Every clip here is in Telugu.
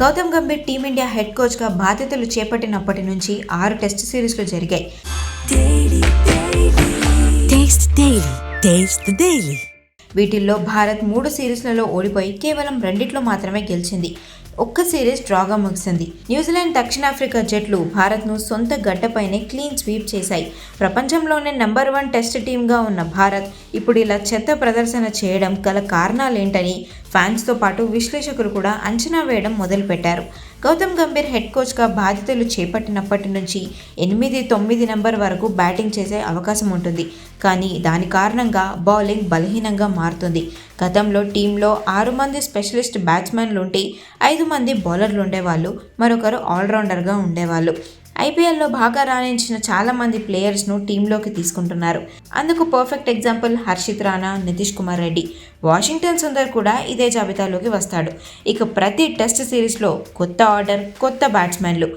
గౌతమ్ గంభీర్ టీమిండియా హెడ్ కోచ్గా బాధ్యతలు చేపట్టినప్పటి నుంచి ఆరు టెస్ట్ సిరీస్లు జరిగాయి. వీటిల్లో భారత్ మూడు సిరీస్లలో ఓడిపోయి కేవలం రెండిట్లో మాత్రమే గెలిచింది. ఒక్క సిరీస్ డ్రాగా ముగిసింది. న్యూజిలాండ్ దక్షిణాఫ్రికా జట్లు భారత్ను సొంత గడ్డపైనే క్లీన్ స్వీప్ చేశాయి. ప్రపంచంలోనే నెంబర్ వన్ టెస్ట్ టీమ్గా ఉన్న భారత్ ఇప్పుడు ఇలా చెత్త ప్రదర్శన చేయడం గల కారణాలేంటని ఫ్యాన్స్తో పాటు విశ్లేషకులు కూడా అంచనా వేయడం మొదలుపెట్టారు. గౌతమ్ గంభీర్ హెడ్ కోచ్గా బాధ్యతలు చేపట్టినప్పటి నుంచి ఎనిమిది తొమ్మిది నెంబర్ వరకు బ్యాటింగ్ చేసే అవకాశం ఉంటుంది. కానీ దాని కారణంగా బౌలింగ్ బలహీనంగా మారుతుంది. గతంలో టీంలో ఆరు మంది స్పెషలిస్ట్ బ్యాట్స్మెన్లు ఉంటే ఐదు మంది బౌలర్లు ఉండేవాళ్ళు మరొకరు ఆల్రౌండర్గా ఉండేవాళ్ళు. ఐపీఎల్లో బాగా రాణించిన చాలామంది ప్లేయర్స్ను టీంలోకి తీసుకుంటున్నారు. అందుకు perfect example Harshit Rana Nitish Kumar Reddy. Washington Sundar కూడా ఇదే జాబితాలోకి వస్తాడు. ఇక ప్రతి టెస్ట్ సిరీస్లో కొత్త ఆర్డర్ కొత్త బ్యాట్స్మెన్లు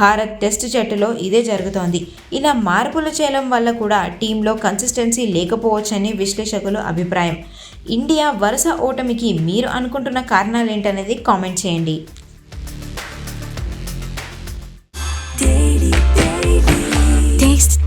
భారత్ టెస్ట్ జట్టులో ఇదే జరుగుతోంది. ఇలా మార్పులు చేయడం వల్ల కూడా టీంలో కన్సిస్టెన్సీ లేకపోవచ్చని విశ్లేషకుల అభిప్రాయం. ఇండియా వరుస ఓటమికి మీరు అనుకుంటున్న కారణాలు ఏంటనేది కామెంట్ చేయండి.